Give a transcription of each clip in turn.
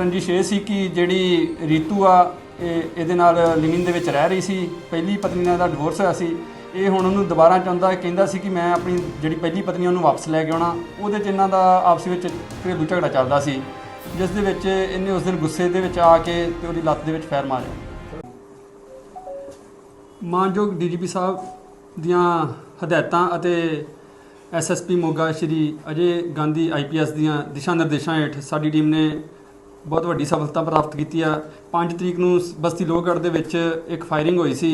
ਰੰਜਿਸ਼ ਇਹ ਸੀ ਕਿ ਜਿਹੜੀ ਰੀਤੂ ਆ, ਇਹ ਇਹਦੇ ਨਾਲ ਲਿਵਿੰਗ ਦੇ ਵਿੱਚ ਰਹਿ ਰਹੀ ਸੀ। ਪਹਿਲੀ ਪਤਨੀ ਨਾਲ ਦਾ ਡਿਵੋਰਸ ਹੋਇਆ ਸੀ। ਇਹ ਹੁਣ ਉਹਨੂੰ ਦੁਬਾਰਾ ਚਾਹੁੰਦਾ, ਕਹਿੰਦਾ ਸੀ ਕਿ ਮੈਂ ਆਪਣੀ ਜਿਹੜੀ ਪਹਿਲੀ ਪਤਨੀ ਉਹਨੂੰ ਵਾਪਸ ਲੈ ਕੇ ਆਉਣਾ। ਉਹਦੇ 'ਚ ਇਹਨਾਂ ਦਾ ਆਪਸ ਵਿੱਚ ਘਰੇਲੂ ਝਗੜਾ ਚੱਲਦਾ ਸੀ, ਜਿਸ ਦੇ ਵਿੱਚ ਇਹਨੇ ਉਸ ਦਿਨ ਗੁੱਸੇ ਦੇ ਵਿੱਚ ਆ ਕੇ ਤੇ ਉਹਦੀ ਲੱਤ ਦੇ ਵਿੱਚ ਫੈਰ ਮਾਰਿਆ। ਮਾਨਯੋਗ ਡੀਜੀਪੀ ਸਾਹਿਬ ਦੀਆਂ ਹਦਾਇਤਾਂ ਅਤੇ ਐਸਐਸਪੀ ਮੋਗਾ ਸ਼੍ਰੀ ਅਜੇ ਗਾਂਧੀ ਆਈਪੀਐਸ ਦੀਆਂ ਦਿਸ਼ਾ ਨਿਰਦੇਸ਼ਾਂ ਹੇਠ ਸਾਡੀ ਟੀਮ ਨੇ ਬਹੁਤ ਵੱਡੀ ਸਫਲਤਾ ਪ੍ਰਾਪਤ ਕੀਤੀ ਆ। 5 ਤਰੀਕ ਨੂੰ ਬਸਤੀ ਲੋਹਗੜ੍ਹ ਦੇ ਵਿੱਚ ਇੱਕ ਫਾਇਰਿੰਗ ਹੋਈ ਸੀ।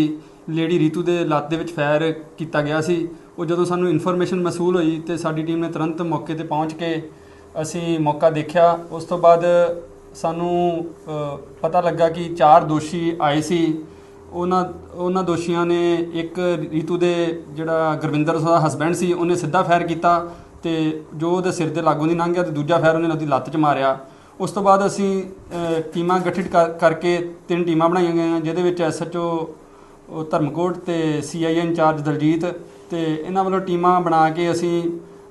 ਲੇਡੀ ਰੀਤੂ ਦੇ ਲੱਤ ਦੇ ਵਿੱਚ ਫਾਇਰ ਕੀਤਾ ਗਿਆ ਸੀ। ਉਹ ਜਦੋਂ ਸਾਨੂੰ ਇਨਫੋਰਮੇਸ਼ਨ ਮਸੂਲ ਹੋਈ ਤੇ ਸਾਡੀ ਟੀਮ ਨੇ ਤੁਰੰਤ ਮੌਕੇ ਤੇ ਪਹੁੰਚ ਕੇ ਅਸੀਂ ਮੌਕਾ ਦੇਖਿਆ। ਉਸ ਤੋਂ ਬਾਅਦ ਸਾਨੂੰ ਪਤਾ ਲੱਗਾ ਕਿ ਚਾਰ ਦੋਸ਼ੀ ਆਏ ਸੀ। ਉਹਨਾਂ ਉਹਨਾਂ ਦੋਸ਼ੀਆਂ ਨੇ ਇੱਕ ਰੀਤੂ ਦੇ ਜਿਹੜਾ ਗੁਰਵਿੰਦਰ ਦਾ ਹਸਬੈਂਡ ਸੀ, ਉਹਨੇ ਸਿੱਧਾ ਫਾਇਰ ਕੀਤਾ ਤੇ ਜੋ ਉਹਦੇ ਸਿਰ ਦੇ ਲਾਗੋਂ ਦੀ ਲੰਘ ਗਿਆ ਤੇ ਦੂਜਾ ਫਾਇਰ ਉਹਨੇ ਉਹਦੀ ਲੱਤ 'ਚ ਮਾਰਿਆ। ਉਸ ਤੋਂ ਬਾਅਦ ਅਸੀਂ ਟੀਮਾਂ ਗਠਿਤ ਕਰ- ਕਰਕੇ ਤਿੰਨ ਟੀਮਾਂ ਬਣਾਈਆਂ ਗਈਆਂ ਜਿਹਦੇ ਵਿੱਚ ਐਸਐਚਓ ਧਰਮਕੋਟ ਤੇ ਸੀਆਈਏ ਇੰਚਾਰਜ ਦਲਜੀਤ ਤੇ ਇਹਨਾਂ ਵੱਲੋਂ ਟੀਮਾਂ ਬਣਾ ਕੇ ਅਸੀਂ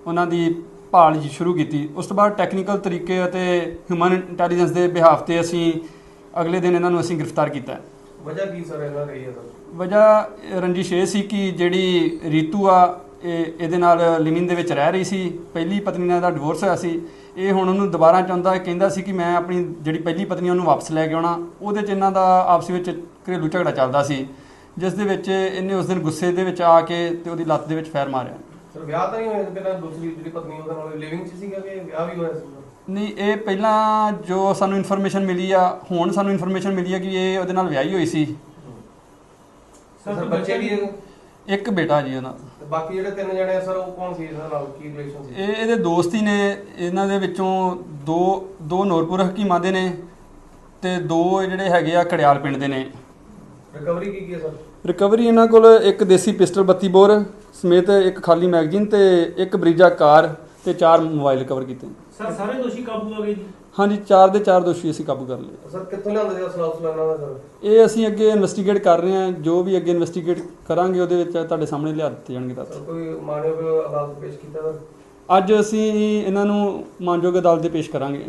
ਉਹਨਾਂ ਦੀ ਭਾਲ ਜੀ ਸ਼ੁਰੂ ਕੀਤੀ। ਉਸ ਤੋਂ ਬਾਅਦ ਟੈਕਨੀਕਲ ਤਰੀਕੇ ਅਤੇ ਹਿਊਮਨ ਇੰਟੈਲੀਜੈਂਸ ਦੇ ਬਿਹਾਫ ਤੇ ਅਸੀਂ ਅਗਲੇ ਦਿਨ ਇਹਨਾਂ ਨੂੰ ਅਸੀਂ ਗ੍ਰਿਫਤਾਰ ਕੀਤਾ। ਵਜ੍ਹਾ ਕੀ ਸਰ ਇਹਨਾਂ ਰਹੀ ਹੈ ਸਰ? ਵਜ੍ਹਾ ਰੰਜਿਸ਼ ਇਹ ਸੀ ਕਿ ਜਿਹੜੀ ਰੀਤੂ ਆ ਇਹ ਇਹਦੇ ਨਾਲ ਲਿਵਿੰਗ ਦੇ ਵਿੱਚ ਰਹਿ ਰਹੀ ਸੀ। ਪਹਿਲੀ ਪਤਨੀ ਨਾਲ ਦਾ ਡਿਵੋਰਸ ਹੋਇਆ ਸੀ। ਇਹ ਹੁਣ ਉਹਨੂੰ ਦੁਬਾਰਾ ਚਾਹੁੰਦਾ ਕਹਿੰਦਾ ਸੀ ਕਿ ਮੈਂ ਆਪਣੀ ਜਿਹੜੀ ਪਹਿਲੀ ਪਤਨੀ ਉਹਨੂੰ ਵਾਪਸ ਲੈ ਕੇ ਆਉਣਾ। ਉਹਦੇ 'ਚ ਇਹਨਾਂ ਦਾ ਆਪਸ ਵਿੱਚ ਘਰੇਲੂ ਝਗੜਾ ਚੱਲਦਾ ਸੀ ਜਿਸ ਦੇ ਵਿੱਚ ਇਹਨੇ ਉਸ ਦਿਨ ਗੁੱਸੇ ਦੇ ਵਿੱਚ ਆ ਕੇ ਤੇ ਉਹਦੀ ਲੱਤ ਦੇ ਵਿੱਚ ਫੈਰ ਮਾਰਿਆ। ਸਰ ਵਿਆਹ ਤਾਂ ਨਹੀਂ ਹੋਇਆ ਸੀ ਪਹਿਲਾਂ ਦੂਸਰੀ ਜਿਹੜੀ ਪਤਨੀ ਉਹਦੇ ਨਾਲ ਲਿਵਿੰਗ 'ਚ ਸੀਗਾ ਕਿ ਵਿਆਹ ਵੀ ਹੋਇਆ ਸੀ? ਨਹੀਂ ਇਹ ਪਹਿਲਾਂ ਜੋ ਸਾਨੂੰ ਇਨਫੋਰਮੇਸ਼ਨ ਮਿਲੀ ਆ ਹੁਣ ਸਾਨੂੰ ਇਨਫੋਰਮੇਸ਼ਨ ਮਿਲੀ ਆ ਕਿ ਇਹ ਉਹਦੇ ਨਾਲ ਵਿਆਹੀ ਹੋਈ ਸੀ। ਸਰ ਬੱਚੇ ਵੀ? ਇੱਕ ਬੇਟਾ ਜੀ ਉਹਨਾਂ ਤੇ ਬਾਕੀ ਜਿਹੜੇ ਤਿੰਨ ਜਣੇ ਆ ਸਰ ਉਹ ਕੌਣ ਸੀ ਇਹਨਾਂ ਨਾਲ? ਕੀ ਰਿਲੇਸ਼ਨ ਸੀ? ਇਹ ਇਹਦੇ ਦੋਸਤ ਹੀ ਨੇ। ਇਹਨਾਂ ਦੇ ਵਿੱਚੋਂ ਦੋ ਦੋ ਨੂਰਪੁਰ ਹਕੀਮਾਂ ਦੇ ਨੇ ਤੇ ਦੋ ਜਿਹੜੇ ਹੈਗੇ ਆ ਕੜਿਆਲ ਪਿੰਡ ਦੇ ਨੇ। ਰਿਕਵਰੀ ਕੀ ਕੀ ਹੈ ਸਰ? ਰਿਕਵਰੀ ਇਹਨਾਂ ਕੋਲ ਇੱਕ ਦੇਸੀ ਪਿਸਟਲ 32 ਬੋਰ ਸਮੇਤ ਇੱਕ ਖਾਲੀ ਮੈਗਜ਼ੀਨ ਤੇ ਇੱਕ ਬਰੀਜਾ ਕਾਰ ਤੇ ਚਾਰ ਮੋਬਾਈਲ ਰਿਕਵਰ ਕੀਤੇ। ਸਰ ਸਾਰੇ ਦੋਸ਼ੀ ਕਾਬੂ ਆ ਗਏ ਜੀ? ਹਾਂਜੀ ਚਾਰ ਦੇ ਚਾਰ ਦੋਸ਼ੀ ਅਸੀਂ ਕਾਬੂ ਕਰ ਲਏ। ਸਰ ਕਿੱਥੋਂ ਲਿਆਉਂਦੇ ਸੀ ਅਸਲਾ ਉਸਲਾ ਇਹਨਾਂ ਦਾ ਸਰ? ਇਹ ਅਸੀਂ ਅੱਗੇ ਇਨਵੈਸਟੀਗੇਟ ਕਰ ਰਹੇ ਹਾਂ ਜੋ ਵੀ ਅੱਗੇ ਇਨਵੈਸਟੀਗੇਟ ਕਰਾਂਗੇ ਉਹਦੇ ਵਿੱਚ ਤੁਹਾਡੇ ਸਾਹਮਣੇ ਲਿਆ ਦਿੱਤੇ ਜਾਣਗੇ ਦੱਸ ਸਰ ਕੋਈ ਮਾਨਯੋਗ ਅਦਾਲਤ ਪੇਸ਼ ਕੀਤਾ ਸਰ? ਅੱਜ ਅਸੀਂ ਇਹਨਾਂ ਨੂੰ ਮਾਨਯੋਗ ਅਦਾਲਤ ਦੇ ਪੇਸ਼ ਕਰਾਂਗੇ।